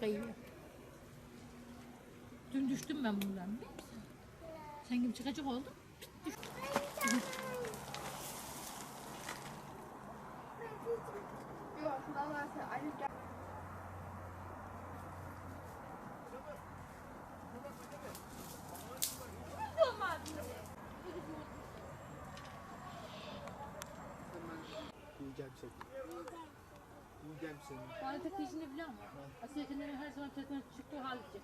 kayıyor. Dün düştüm ben bundan biliyor musun? Sen gibi çıkacak oldum. Yok, vallahi Ali gel. Yiyeceğim seni. Yiyeceğim seni. Bana tek işini biliyor musun? Asiye her zaman telefon çıktığı hal edecek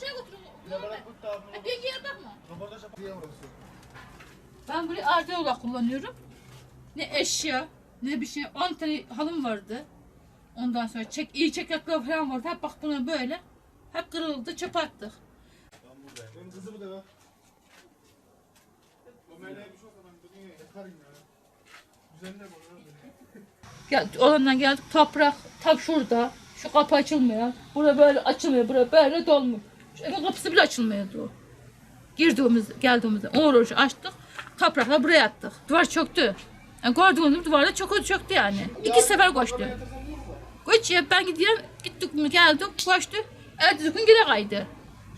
şey götürün. Bir yere bakma. Röportaj yap. Diye. Ben burayı artı olarak kullanıyorum. Ne eşya ne bir şey. 10 tane halım vardı. Ondan sonra çek, iyi çekaklar falan vardı. Hep bak buna böyle. Hep kırıldı çöpe attık. Benim kızı bu da ver. O meleğe bir şey olsa ben bunu yakarım ya. Düzenle bunu. Gel, olandan geldik toprak tam şurada. Şu kapı açılmıyor. Bura böyle açılmıyor. Bura böyle dolmuş. Şu evin kapısı bile açılmıyordu. Girdiğimiz, geldiğimizde uğur açtık. Toprakla buraya attık. Duvar çöktü. Yani gördüğünüz gibi duvarda çok çöktü yani. İki sefer koştu. Koç ya ben gidiyorum. Gittik mi geldik koştu. Ertesi gün yine kaydı.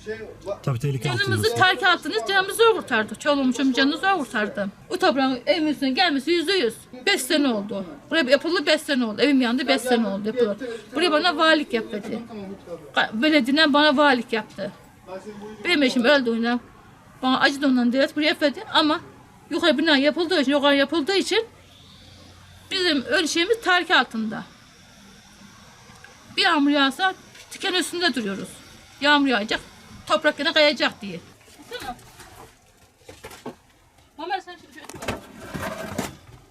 Şey. Tabii tehlike Canımızı terk attınız, canımızı zor kurtardık. Çoluğum canını zor kurtardım. O toprağın evimizin gelmesi yüzde yüz. Beş sene oldu. Buraya yapıldı beş sene oldu. Evim yandı beş sene oldu yapıldı. Buraya bana valilik yap dedi. Belediyeden bana valilik yaptı. Benim eşim öldüğünde bana acıdı ondan devlet buraya verdi ama yukarı bina yapıldığı için, yukarı yapıldığı için bizim öyle şeyimiz terk altında. Bir yağmur yağsa tiken üstünde duruyoruz. Yağmur yağacak, toprak yine kayacak diye. Tamam. Ömer sen şunu şöyle tut.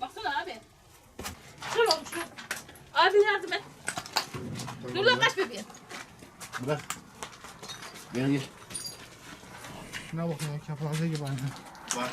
Baksana abi. Şöyle olmuş lan. Abi yardım et. Dur lan kaç bebeğim. Bırak. Gel gel. Şuna bakın ya. Kepaze gibi aynı. Bak